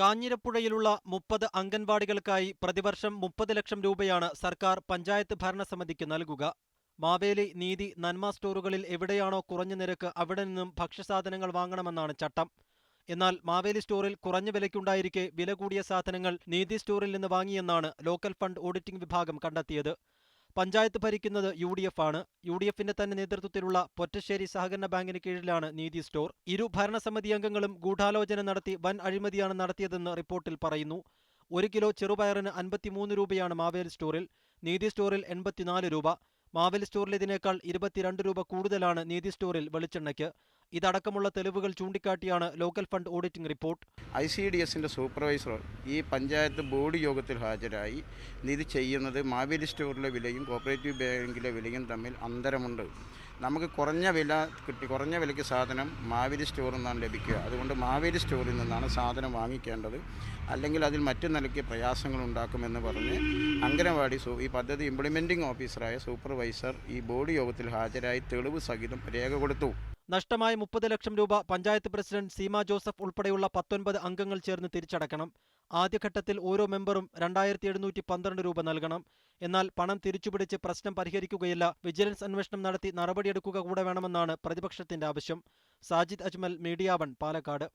കാഞ്ഞിരപ്പുഴയിലുള്ള മുപ്പത് അംഗൻവാടികൾക്കായി പ്രതിവർഷം മുപ്പത് ലക്ഷം രൂപയാണ് സർക്കാർ പഞ്ചായത്ത് ഭരണസമിതിക്ക് നൽകുക. മാവേലി നീതി നന്മ സ്റ്റോറുകളിൽ എവിടെയാണോ കുറഞ്ഞ നിരക്ക് അവിടെ നിന്നും ഭക്ഷ്യസാധനങ്ങൾ വാങ്ങണമെന്നാണ് ചട്ടം. എന്നാൽ മാവേലി സ്റ്റോറിൽ കുറഞ്ഞ വിലയ്ക്കുണ്ടായിരിക്കെ വില കൂടിയ സാധനങ്ങൾ നീതി സ്റ്റോറിൽ നിന്ന് വാങ്ങിയെന്നാണ് ലോക്കൽ ഫണ്ട് ഓഡിറ്റിംഗ് വിഭാഗം കണ്ടെത്തിയത്. പഞ്ചായത്ത് ഭരിക്കുന്നത് യു ഡി എഫ് ആണ്. യു ഡി എഫിന്റെ തന്നെ നേതൃത്വത്തിലുള്ള പൊറ്റശ്ശേരി സഹകരണ ബാങ്കിന് കീഴിലാണ് നീതി സ്റ്റോർ. ഇരു ഭരണസമിതി അംഗങ്ങളും ഗൂഢാലോചന നടത്തി വൻ അഴിമതിയാണ് നടത്തിയതെന്ന് റിപ്പോർട്ടിൽ പറയുന്നു. ഒരു കിലോ ചെറുപയറിന് അൻപത്തിമൂന്ന് രൂപയാണ് മാവേലി സ്റ്റോറിൽ. നീതി സ്റ്റോറിൽ എൺപത്തിനാല് രൂപ. മാവേലി സ്റ്റോറിലേതിനേക്കാൾ ഇരുപത്തിരണ്ട് രൂപ കൂടുതലാണ് നീതി സ്റ്റോറിൽ വെളിച്ചെണ്ണയ്ക്ക്. ഇതടക്കമുള്ള തെളിവുകൾ ചൂണ്ടിക്കാട്ടിയാണ് local fund auditing report. I C D എസിന്റെ സൂപ്പർവൈസർ ഈ പഞ്ചായത്ത് ബോർഡ് യോഗത്തിൽ ഹാജരായി. ഇത് ചെയ്യുന്നത് മാവേലി സ്റ്റോറിലെ വിലയും കോപ്പറേറ്റീവ് ബാങ്കിലെ വിലയും തമ്മിൽ അന്തരമുണ്ട്. നമുക്ക് കുറഞ്ഞ വില കിട്ടി കുറഞ്ഞ വിലയ്ക്ക് സാധനം മാവേലി സ്റ്റോറിൽ നിന്നാണ് ലഭിക്കുക. അതുകൊണ്ട് മാവേലി സ്റ്റോറിൽ നിന്നാണ് സാധനം വാങ്ങിക്കേണ്ടത്. അല്ലെങ്കിൽ അതിൽ മറ്റു നിലയ്ക്ക് പ്രയാസങ്ങൾ ഉണ്ടാക്കുമെന്ന് പറഞ്ഞ് അംഗനവാടി ഈ പദ്ധതി ഇംപ്ലിമെന്റിംഗ് ഓഫീസറായ സൂപ്പർവൈസർ ഈ ബോർഡ് യോഗത്തിൽ ഹാജരായി തെളിവ് സഹിതം രേഖ കൊടുത്തു. നഷ്ടമായ മുപ്പത് ലക്ഷം രൂപ പഞ്ചായത്ത് പ്രസിഡന്റ് സീമ ജോസഫ് ഉൾപ്പെടെയുള്ള പത്തൊൻപത് അംഗങ്ങൾ ചേർന്ന് തിരിച്ചടക്കണം. ആദ്യഘട്ടത്തിൽ ഓരോ മെമ്പറും രണ്ടായിരത്തി എഴുന്നൂറ്റി പന്ത്രണ്ട് രൂപ നൽകണം. എന്നാൽ പണം തിരിച്ചുപിടിച്ച് പ്രശ്നം പരിഹരിക്കുകയില്ല. വിജിലൻസ് അന്വേഷണം നടത്തി നടപടിയെടുക്കുക കൂടെ വേണമെന്നാണ് പ്രതിപക്ഷത്തിന്റെ ആവശ്യം. Sajid Ajmal media one Palakkad.